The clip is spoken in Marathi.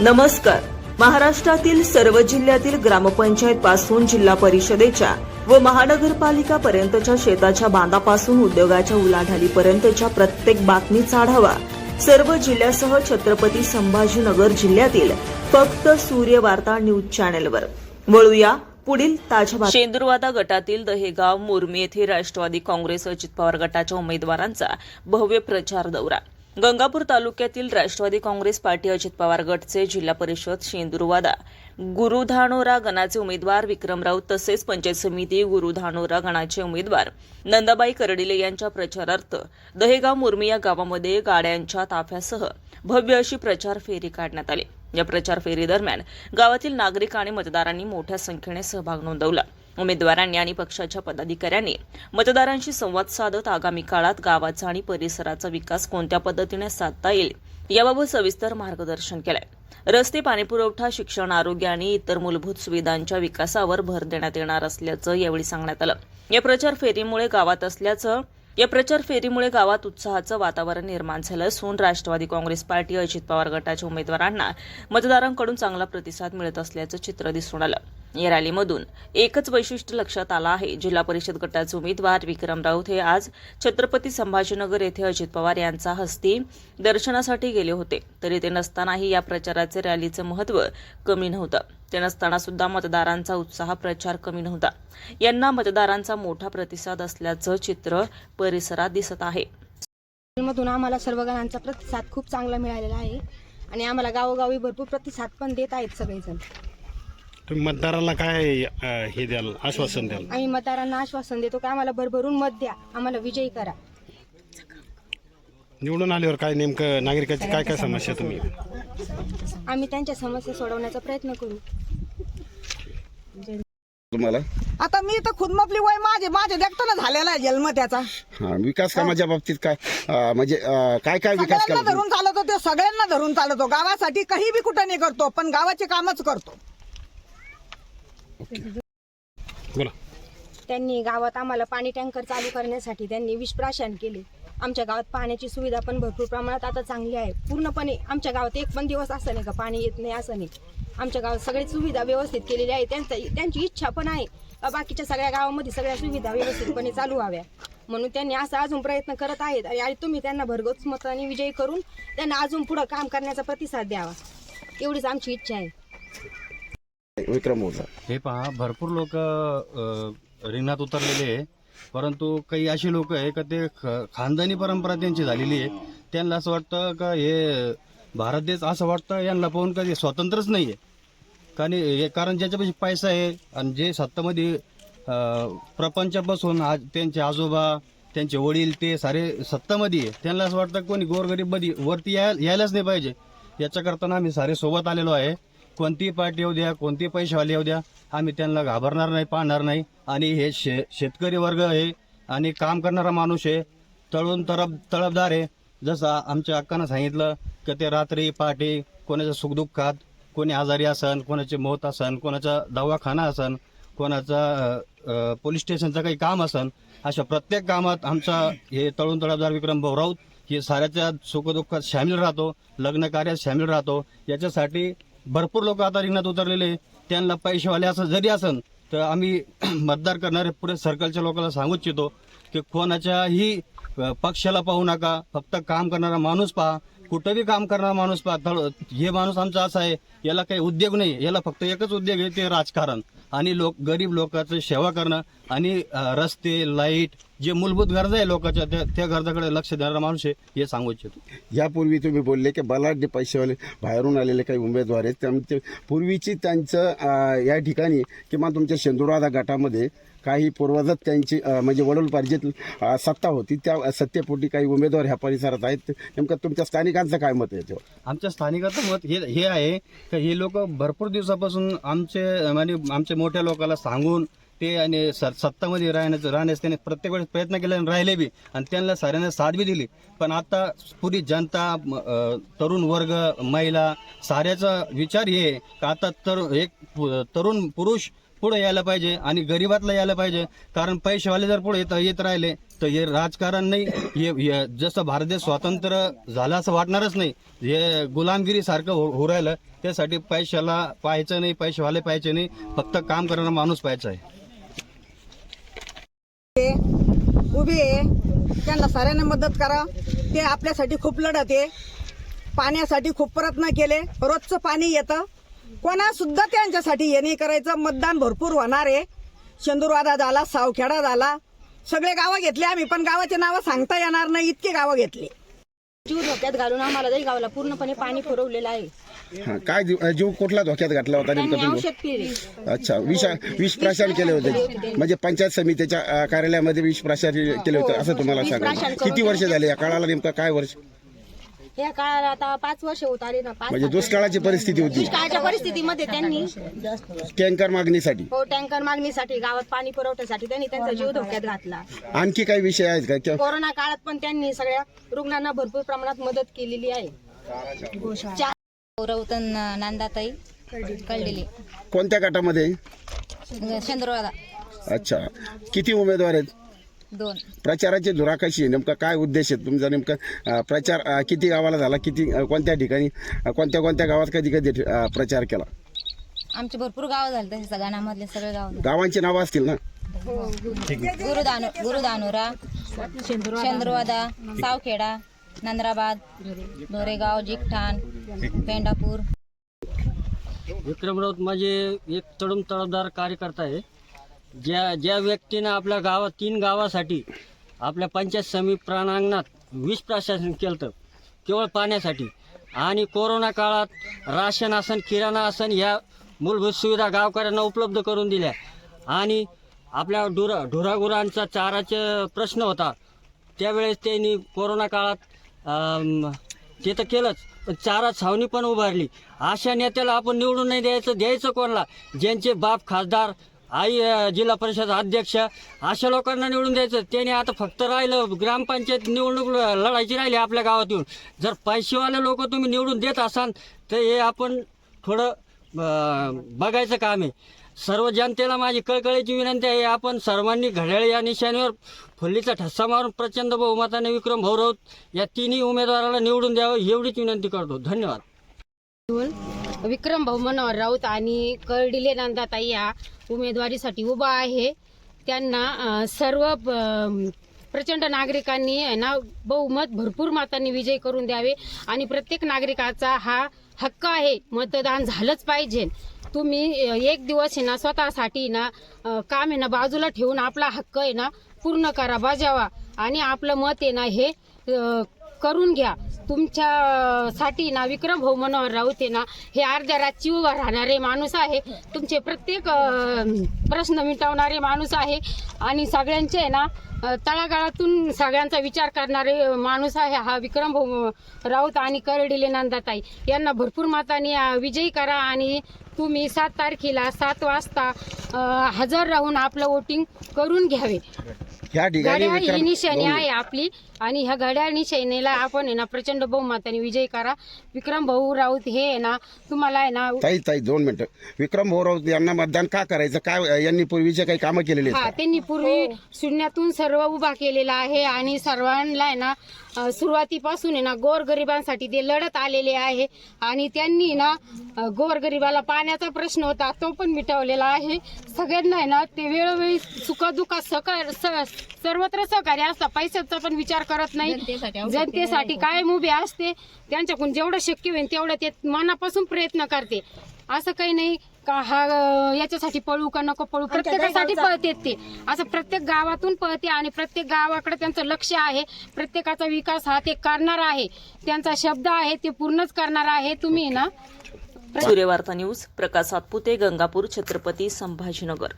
नमस्कार. महाराष्ट्रातील सर्व जिल्ह्यातील ग्रामपंचायत पासून जिल्हा परिषदेच्या व महानगरपालिका पर्यंतच्या शेताच्या बांधापासून उद्योगाच्या उलाढालीपर्यंतच्या प्रत्येक बातमीचा आढावा सर्व जिल्ह्यासह छत्रपती संभाजीनगर जिल्ह्यातील फक्त सूर्य वार्ता न्यूज चॅनेलवर. वळूया पुढील ताज्या शेंदुरवादा गटातील दहेगाव मुरमी येथे राष्ट्रवादी काँग्रेस अजित पवार गटाच्या उमेदवारांचा भव्य प्रचार दौरा. गंगापूर तालुक्यातील राष्ट्रवादी काँग्रेस पार्टी अजित पवार गटचे जिल्हा परिषद शेंदुरवादा गुरुधानोरा गणाचे उमेदवार विक्रम राऊत तसेच पंचायत समिती गुरुधानोरा गणाचे उमेदवार नंदाबाई करडिले यांच्या प्रचारार्थ दहेगाव मुर्मी या गावामध्ये गाड्यांच्या ताफ्यासह भव्य अशी प्रचार फेरी काढण्यात आली. या प्रचार फेरीदरम्यान गावातील नागरिक आणि मतदारांनी मोठ्या संख्येने सहभाग नोंदवला. उमेदवारांनी आणि पक्षाच्या पदाधिकाऱ्यांनी मतदारांशी संवाद साधत आगामी काळात गावाचा आणि परिसराचा विकास कोणत्या पद्धतीने साधता येईल याबाबत सविस्तर मार्गदर्शन केलंय. रस्ते पाणीपुरवठा शिक्षण आरोग्य आणि इतर मूलभूत सुविधांच्या विकासावर भर देण्यात येणार असल्याचं यावेळी सांगण्यात आलं. या प्रचार फेरीमुळे गावात असल्याचं या प्रचार फेरीमुळे गावात उत्साहाचं वातावरण निर्माण झालं असून राष्ट्रवादी काँग्रेस पार्टी अजित पवार गटाच्या उमेदवारांना मतदारांकडून चांगला प्रतिसाद मिळत असल्याचं चित्र दिसून आलं. या रॅलीमधून एकच वैशिष्ट्य लक्षात आलं आहे. जिल्हा परिषद गटाचे उमेदवार विक्रम राऊत हे आज छत्रपती संभाजीनगर येथे अजित पवार यांचा हस्ती दर्शनासाठी गेले होते. तरी ते नसतानाही या प्रचाराचे रॅलीचं महत्त्व कमी नव्हतं. ते नसताना सुद्धा मतदारांचा उत्साह प्रचार कमी नव्हता. यांना मतदारांचा मोठा प्रतिसाद असल्याचं चित्र परिसरात दिसत आहे. मधून आम्हाला सर्व गणांचा प्रतिसाद खूप चांगला मिळालेला आहे. आणि आम्हाला गावोगावी भरपूर प्रतिसाद पण देत आहेत सगळेजण. तुम्ही मतदाराला काय अ, हे द्याल आश्वासन द्याल? आम्ही मतदारांना आश्वासन देतो की आम्हाला भरभरून मत द्या आम्हाला विजयी करा. निवडून आल्यावर काय नेमकं नागरिकाची काय काय समस्या तुम्ही? आम्ही त्यांच्या समस्या सोडवण्याचा प्रयत्न करू. तुम्हाला? आता मी तर खुदमपली वय माझे माझे देखताना झालेला आहे जन्म त्याचा. हा विकास कामाच्या बाबतीत काय अं, म्हणजे अं, काय काय विकास सगळ्यांना धरून चालवतो ते सगळ्यांना धरून चालवतो गावासाठी काही बी कुठं नाही करतो पण गावाचे कामच करतो. बोला. त्यांनी गावात आम्हाला पाणी टँकर चालू करण्यासाठी त्यांनी विषप्राशन केले. आमच्या गावात पाण्याची सुविधा पण भरपूर प्रमाणात आता चांगली आहे. पूर्णपणे आमच्या गावात एक पण दिवस असं नाही का पाणी येत नाही असं नाही. आमच्या गावात सगळी सुविधा व्यवस्थित केलेली आहे. त्यांचा त्यांची इच्छा पण आहे. बाकीच्या सगळ्या गावामध्ये सगळ्या सुविधा व्यवस्थितपणे चालू व्हाव्या. म्हणून त्यांनी असं अजून प्रयत्न करत आहेत. आणि आणि तुम्ही त्यांना भरघोस मताने विजयी करून त्यांना अजून पुढं काम करण्याचा प्रतिसाद द्यावा. एवढीच आमची इच्छा आहे. विक्रम ओझा हे पहा भरपूर लोक रिंगणात उतरलेले आहे. परंतु काही अशी लोक आहे का ते ख- खानदानी परंपरा त्यांची झालेली आहे. त्यांना असं वाटतं का हे भारत देश असं वाटतं यांना पाहून का स्वातंत्र्यच स्वतंत्रच नाही आहे कारण हे कारण ज्याच्यापाशी पैसा आहे आणि जे सत्तामध्ये प्रपंचापासून आज त्यांचे आजोबा त्यांचे वडील ते सारे सत्तामध्ये आहे. त्यांना असं वाटतं कोणी गोरगरीबमध्ये वरती याय- यायलाच नाही पाहिजे. याच्याकरता आम्ही सारे सोबत आलेलो आहे. कोणतीही पार्टी येऊ द्या कोणती पैशावाले येऊ द्या आम्ही त्यांना घाबरणार नाही पाहणार नाही. आणि हे शे शेतकरी वर्ग आहे आणि काम करणारा माणूस आहे तळून तरब तळपदार आहे. जसं आमच्या अक्कानं सांगितलं की ते रात्री पहाटे कोणाच्या सुखदुःखात कोणी आजारी असन कोणाचे मौत असन कोणाचा दवाखाना असन कोणाचा पोलीस स्टेशनचं काही काम असन अशा प्रत्येक कामात आमचा हे तळून तळपदार विक्रम भाऊ राऊत हे साऱ्याच्या सुखदुःखात सामील राहतो लग्न कार्यात सामील राहतो. याच्यासाठी भरपूर लोक आता रिंगणात उतरलेले त्यांना पैसेवाले असं जरी असन तर आम्ही मतदार करणारे पुरे सर्कलच्या लोकांना सांगू इच्छितो की कोणाच्याही पक्षाला पाहू नका फक्त काम करणारा माणूस पहा. कुठं बी काम करणारा माणूस पहा हे माणूस आमचा असा आहे याला काही उद्योग नाही याला फक्त एकच उद्योग आहे ते राजकारण. आणि लोक गरीब लोकांचं सेवा करणं आणि रस्ते लाइट जे मूलभूत गरजा आहे लोकांच्या त्या त्या गरजाकडे लक्ष देणारा माणूस आहे हे सांगू इच्छितो. यापूर्वी तुम्ही बोलले की बलाढ्य पैशावाले बाहेरून आलेले काही उमेदवार आहेत त्यांचे पूर्वीची त्यांचं या ठिकाणी किंवा तुमच्या शेंदुरादा गटामध्ये काही पूर्वजात त्यांची म्हणजे वडोलपार्जित अं, सत्ता होती त्या सत्तेपोटी काही उमेदवार ह्या परिसरात आहेत. नेमकं तुमच्या स्थानिक स्थानिकांचं काय मत आहे याच्यावर? आमच्या स्थानिकाचं मत हे हे आहे का हे लोक भरपूर दिवसापासून आमचे म्हणजे आमच्या मोठ्या लोकांना सांगून ते आणि स- सत्तामध्ये राहण्याचं राहण्यास त्याने प्रत्येक वेळेस प्रयत्न केले आणि राहिले बी. आणि त्यांना साऱ्यांना साथ बी दिली. पण आता पुरी जनता म, अ, तरुण वर्ग महिला साऱ्याचा विचार हे आहे का आता तर एक पु- तरुण पुरुष पुढे यायला पाहिजे आणि गरिबातला यायला पाहिजे. कारण पैसेवाले जर पुढे येत येत राहिले तर हे राजकारण नाही हे हे जसं भारत देश स्वातंत्र्य झालं असं वाटणारच नाही. हे गुलामगिरी सारखं हो हो राहिलं त्यासाठी पैशाला पाहायचं नाही पैसेवाले पाहायचे नाही फक्त काम करणारा माणूस पाहायचा आहे. उभी आहे त्यांना साऱ्यांना मदत करा. ते आपल्यासाठी खूप लढत आहे. पाण्यासाठी खूप प्रयत्न केले रोजचं पाणी येतं. कोणा सुद्धा त्यांच्यासाठी हे नाही करायचं. मतदान भरपूर होणार आहे. चंदुरवादा झाला सावखेडा झाला सगळे गावं घेतले आम्ही पण गावाचे नावं सांगता येणार नाही इतके गावं घेतली. जीव धोक्यात घालून आम्हाला तरी गावाला पूर्णपणे पाणी पुरवलेलं आहे. हा, काय जीव जीव कुठला धोक्यात घातला होता नेमका त्यांनी तुम्ही? औषध पिले अच्छा विष विष प्राशन केले होते. म्हणजे पंचायत समितीच्या अ, कार्यालयामध्ये विष प्राशन केले होते असं तुम्हाला विष प्राशन सांगा करून किती वर्ष झाले? या काळाला नेमकं काय वर्ष? या काळाला आता पाच वर्ष होत आले ना पाच म्हणजे दुष्काळाची परिस्थिती होती. दुष्काळाच्या परिस्थितीमध्ये त्यांनी टँकर मागणीसाठी. हो टँकर मागणीसाठी गावात पाणी पुरवठ्यासाठी त्यांनी त्यांचा जीव धोक्यात घातला. आणखी काही विषय आहेत का? कोरोना काळात पण त्यांनी सगळ्या रुग्णांना भरपूर प्रमाणात मदत केलेली आहे. चार गौरवतन नांदाताई कळलेली कोणत्या गटामध्ये? चंद्रवादा अच्छा. किती उमेदवार आहेत? दोन. प्रचाराची धुरा कशी आहे. नेमका काय उद्देश आहे? तुमचा नेमका अ, प्रचार अ, किती गावाला झाला? किती अ, कोणत्या ठिकाणी अ, कोणत्या कोणत्या गावात कधी कधी अ, प्रचार केला? आमचे भरपूर गाव झाले तसे सगळ्यांमधले सगळे गाव गावांची नावं असतील ना? गुरुदानु गुरुदानुरा चंद्रवादा सावखेडा नंद्राबाद धोरेगाव जिकठाण पेंडापूर विक्रम राऊत म्हणजे एक तडम तडफदार कार्यकर्ता आहे. ज्या ज्या व्यक्तीनं आपल्या गावात तीन गावासाठी आपल्या पंचायत समिती प्रांगणात विष प्रशासन केलं होतं, केवळ पाण्यासाठी. आणि कोरोना काळात राशन आसन किराणा आसन ह्या मूलभूत सुविधा गावकऱ्यांना उपलब्ध करून दिल्या. आणि आपल्या ढुरा ढुरागुरांचा चाराचा प्रश्न होता. त्यावेळेस त्यांनी कोरोना काळात ते तर केलंच पण चारा छावणी पण उभारली. अशा नेत्याला आपण निवडून नाही द्यायचं द्यायचं कोणाला? ज्यांचे बाप खासदार आई जिल्हा परिषद अध्यक्ष अशा लोकांना निवडून द्यायचं. त्याने आता फक्त राहिलं ग्रामपंचायत निवडणूक लढायची राहिली आपल्या गावात येऊन जर पैसेवाले लोक तुम्ही निवडून देत असाल तर हे आपण थोडं बघायचं काम आहे. सर्व जनतेला माझी कळकळीची विनंती आहे आपण सर्वांनी घड्याळ या निशाणीवर फुल्लीचा ठस्सा मारून प्रचंड बहुमताने विक्रम भाऊ राऊत या तिन्ही उमेदवाराला निवडून द्यावं एवढीच विनंती करतो. धन्यवाद. विक्रम भाऊ मनोहर राऊत आणि कर्डिले नंदाताई या उमेदवारीसाठी उभा आहे. त्यांना सर्व प्रचंड नागरिकांनी आहे ना बहुमत भरपूर मतांनी विजय करून द्यावे आणि प्रत्येक नागरिकाचा हा हक्क आहे. मतदान झालंच पाहिजे. तुम्ही एक दिवस आहे ना स्वतःसाठी ना काम आहे ना बाजूला ठेवून आपला हक्क आहे ना पूर्ण करा बजावा आणि आपलं मत आहे ना हे करून घ्या. तुमच्यासाठी ना विक्रम भाऊ मनोहर राऊत आहे ना हे अर्ध्या रातची उभा राहणारे माणूस आहे. तुमचे प्रत्येक प्रश्न मिटवणारे माणूस आहे. आणि सगळ्यांचे आहे ना तळागाळातून सगळ्यांचा विचार करणारे माणूस आहे हा विक्रम भाऊ राऊत आणि करडिले नंदाताई. यांना भरपूर मताने विजयी करा आणि तुम्ही सात तारखेला सात वाजता अं, हजर राहून आपलं वोटिंग करून घ्यावे. ठिकाणी घड्याळ ही निशाणी आहे आपली आणि ह्या घड्याळ निशाणीला आपण आहे ना प्रचंड बहुमताने विजय करा. विक्रम भाऊ राऊत हे आहे ना तुम्हाला आहे ना ताई ताई दोन मिनिटं. विक्रम भाऊ राऊत यांना मतदान का करायचं? काय यांनी पूर्वीचे काही कामं केलेली आहेत हा का? त्यांनी पूर्वी शून्यातून सर्व उभा केलेला आहे आणि सर्वांना आहे ना सुरुवातीपासून आहे ना गोरगरिबांसाठी ते लढत आलेले आहे. आणि त्यांनी ना गोरगरिबाला पाण्याचा प्रश्न होता तो पण मिटवलेला आहे. सगळ्यांना आहे ना ते वेळोवेळी सुखदुःखात सहकार स- सर्वत्र सहकार्य असतात पैशाचा पण विचार करत नाही. जनतेसाठी कायम उभे असते. त्यांच्याकडून जेवढं शक्य होईल तेवढं ते मनापासून प्रयत्न करते. असं काही नाही. का हा याच्यासाठी पळू का नको पळू? प्रत्येकासाठी पळते ते. असं प्रत्येक गावातून पळते आणि प्रत्येक गावाकडे त्यांचं लक्ष आहे. प्रत्येकाचा विकास हा ते करणार आहे. त्यांचा शब्द आहे ते पूर्णच करणार आहे. तुम्ही ना सूर्यवार्ता न्यूज प्रकाश सातपुते गंगापूर छत्रपती संभाजीनगर.